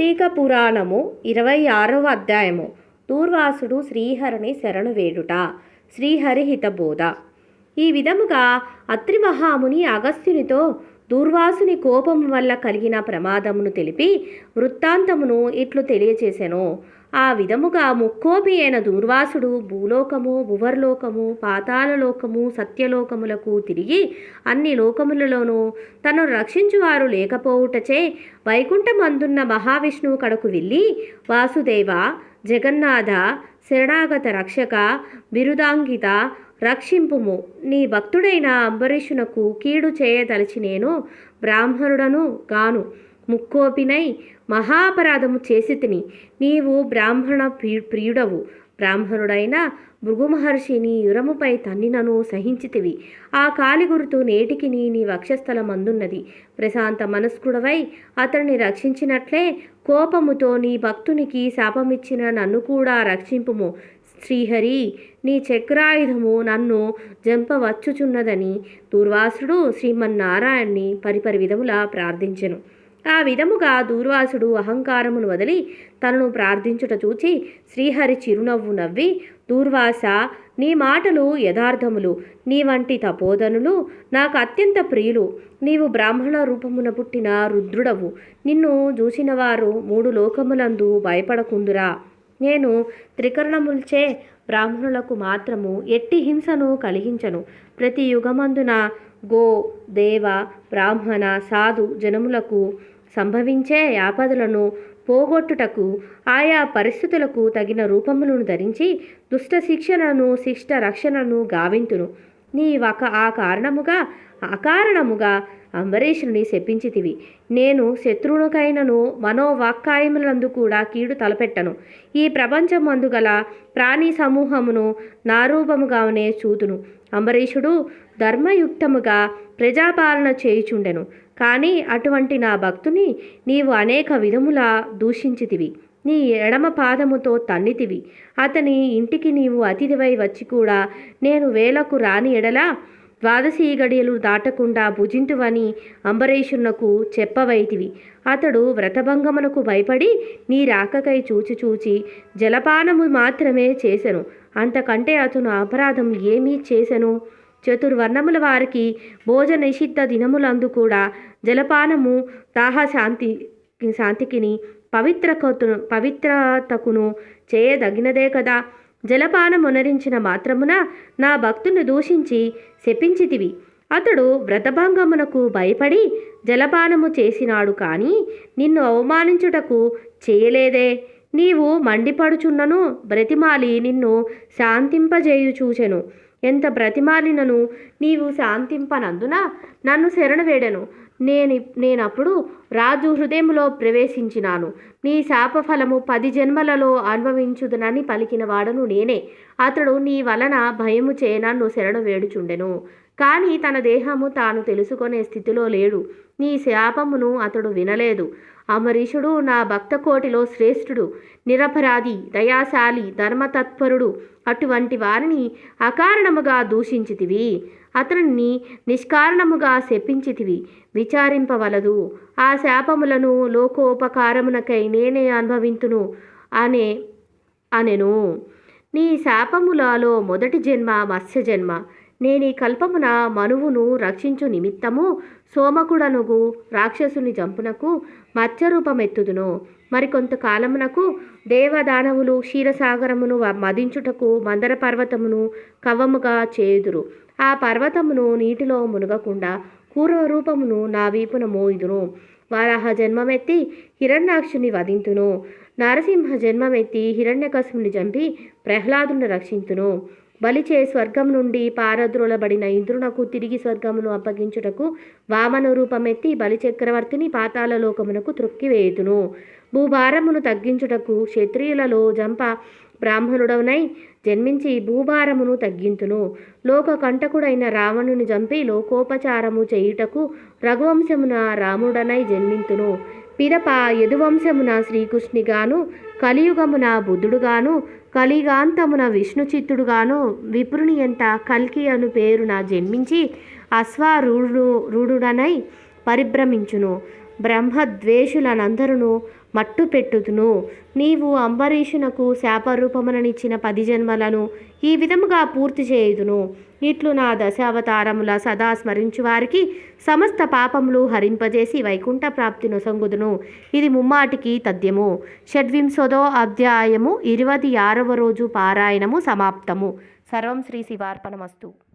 కార్తీక పురాణము ఇరవై ఆరవ అధ్యాయము. దూర్వాసుడు శ్రీహరిని శరణు వేడుట. శ్రీహరి హితబోధ ఈ విధముగా అత్రి మహాముని అగస్త్యునితో దూర్వాసుని కోపము వల్ల కలిగిన ప్రమాదమును తెలిపి వృత్తాంతమును ఇట్లు తెలియచేసెను. ఆ విధముగా ముక్కోపి అయిన దూర్వాసుడు భూలోకము భువర్లోకము పాతాళలోకము సత్యలోకములకు తిరిగి అన్ని లోకములలోనూ తను రక్షించువారు లేకపోవుటచే వైకుంఠమందున్న మహావిష్ణువు కడకు వెళ్ళి వాసుదేవ జగన్నాథ శరణాగత రక్షక బిరుదాంగిత రక్షింపుము. నీ భక్తుడైన అంబరీషునకు కీడు చేయదలిచి నేను బ్రాహ్మణుడను గాను. ముక్కోపినై మహాపరాధము చేసి తిని నీవు బ్రాహ్మణ ప్రియుడవు. బ్రాహ్మణుడైన భృగుమహర్షిని యురముపై తన్నినను సహించితివి ఆ కాలి గుర్తు నేటికి నీ నీ వక్షస్థలం అందున్నది ప్రశాంత మనస్కుడవై అతన్ని రక్షించినట్లే కోపముతో నీ భక్తునికి శాపమిచ్చిన నన్ను కూడా రక్షింపుము. శ్రీహరి నీ చక్రాయుధము నన్ను జంపవచ్చుచున్నదని దూర్వాసుడు శ్రీమన్నారాయణ్ణి పరిపరి విధములా ప్రార్థించెను. ఆ విధముగా దూర్వాసుడు అహంకారమును వదిలి తనను ప్రార్థించుట చూచి శ్రీహరి చిరునవ్వు నవ్వి దూర్వాస నీ మాటలు యథార్థములు. నీ వంటి తపోధనులు నాకు అత్యంత ప్రియులు. నీవు బ్రాహ్మణ రూపమున పుట్టిన రుద్రుడవు. నిన్ను చూసినవారు మూడు లోకములందు భయపడకుందురా. నేను త్రికరణముల్చే బ్రాహ్మణులకు మాత్రము ఎట్టి హింసను కలిగించను. ప్రతి యుగమందున గో దేవ బ్రాహ్మణ సాధు జనములకు సంభవించే ఆపదలను పోగొట్టుటకు ఆయా పరిస్థితులకు తగిన రూపములను ధరించి దుష్ట శిక్షణను శిష్ట రక్షణను గావింతును. నీ ఒక ఆ కారణముగా అకారణముగా అంబరీషుని శపించితివి. నేను శత్రువునికైనను మనోవాక్కాయములందు కూడా కీడు తలపెట్టను. ఈ ప్రపంచం అందుగల ప్రాణి సమూహమును నారూపముగానే చూతును. అంబరీషుడు ధర్మయుక్తముగా ప్రజాపాలన చేయుచుండెను. కానీ అటువంటి నా భక్తుని నీవు అనేక విధములా దూషించితివి. నీ ఎడమ పాదముతో తన్నితివి. అతని ఇంటికి నీవు అతిథివై వచ్చి కూడా నేను వేలకు రాని ఎడల ద్వాదశీ గడియలు దాటకుండా భుజింతువని అంబరీషునకు చెప్పవైతివి. అతడు వ్రతభంగమునకు భయపడి నీ రాకకై చూచి చూచి జలపానము మాత్రమే చేసెను. అంతకంటే అతను అపరాధం ఏమీ చేసెను? చతుర్వర్ణముల వారికి భోజన నిషిద్ధ దినములందు కూడా జలపానము దాహశాంతి శాంతికిని పవిత్రకతును పవిత్రతకును చేయదగినదే కదా. జలపానమునరించిన మాత్రమున నా భక్తుని దూషించి శపించితివి. అతడు వ్రతభంగమునకు భయపడి జలపానము చేసినాడు కానీ నిన్ను అవమానించుటకు చేయలేదే. నీవు మండిపడుచున్నను బ్రతిమాలి నిన్ను శాంతింపజేయు చూచెను ఎంత బ్రతిమాలినను నీవు శాంతింపనందున నన్ను శరణవేడెను. నేను నేనప్పుడు రాజు హృదయంలో ప్రవేశించినాను. నీ శాపఫలము పది జన్మలలో అనుభవించుదునని పలికిన వాడను నేనే. అతడు నీ వలన భయము చే నన్ను శరణు వేడుచుండెను కానీ తన దేహము తాను తెలుసుకునే స్థితిలో లేడు. నీ శాపమును అతడు వినలేదు. అమరీషుడు నా భక్త కోటిలో శ్రేష్ఠుడు. నిరపరాధి దయాశాలి ధర్మతత్పరుడు. అటువంటి వారిని అకారణముగా దూషించితివి. అతనిని నిష్కారణముగా శపించితివి. విచారింపవలదు ఆ శాపములను లోకోపకారమునకై నేనే అనుభవింతును అనే అనెను. నీ శాపములలో మొదటి జన్మ మత్స్య జన్మ. నేను ఈ కల్పమున మనువును రక్షించు నిమిత్తము సోమకుడనుగు రాక్షసుని జంపునకు మత్స్యరూపమెత్తుదును. మరికొంతకాలమునకు దేవదానవులు క్షీరసాగరమును వ- మదించుటకు మందర పర్వతమును కవముగా చేయుదురు. ఆ పర్వతమును నీటిలో మునగకుండా పూర్వ రూపమును నా వీపున మోయుదును. వారాహ జన్మమెత్తి హిరణ్యాక్షుని వధింతును. నరసింహ జన్మమెత్తి హిరణ్యకశుని చంపి ప్రహ్లాదుని రక్షించును బలిచే స్వర్గం నుండి పారద్రోలబడిన ఇంద్రునకు తిరిగి స్వర్గమును అప్పగించుటకు వామన రూపమెత్తి బలిచక్రవర్తిని పాతాళలోకమునకు త్రొక్కివేయుతును. భూభారమును తగ్గించుటకు క్షత్రియులలో జంప బ్రాహ్మణుడవనై జన్మించి భూభారమును తగ్గించును లోక కంటకుడైన రావణుని చంపి లోకోపచారము చేయుటకు రఘువంశమున రాముడనై జన్మింతును. పిదప యదువంశమున శ్రీకృష్ణిగాను కలియుగమున బుద్ధుడుగాను కలిగాంతమున విష్ణు చిత్తుడుగాను విపురుని ఎంత కల్కి అను పేరున జన్మించి అశ్వారూఢుడు రూఢుడనై పరిభ్రమించును. బ్రహ్మద్వేషులనందరును మట్టు పెట్టుదును. నీవు అంబరీషునకు శాపరూపముననిచ్చిన పది జన్మలను ఈ విధముగా పూర్తి చేయుదును. ఇట్లు నా దశావతారముల సదా స్మరించు వారికి సమస్త పాపములు హరింపజేసి వైకుంఠ ప్రాప్తి నొసంగుదును ఇది ముమ్మాటికి తథ్యము. షడ్వింశోదో అధ్యాయము ఇరవది ఆరవ రోజు పారాయణము సమాప్తము. సర్వం శ్రీ శివార్పణమస్తు.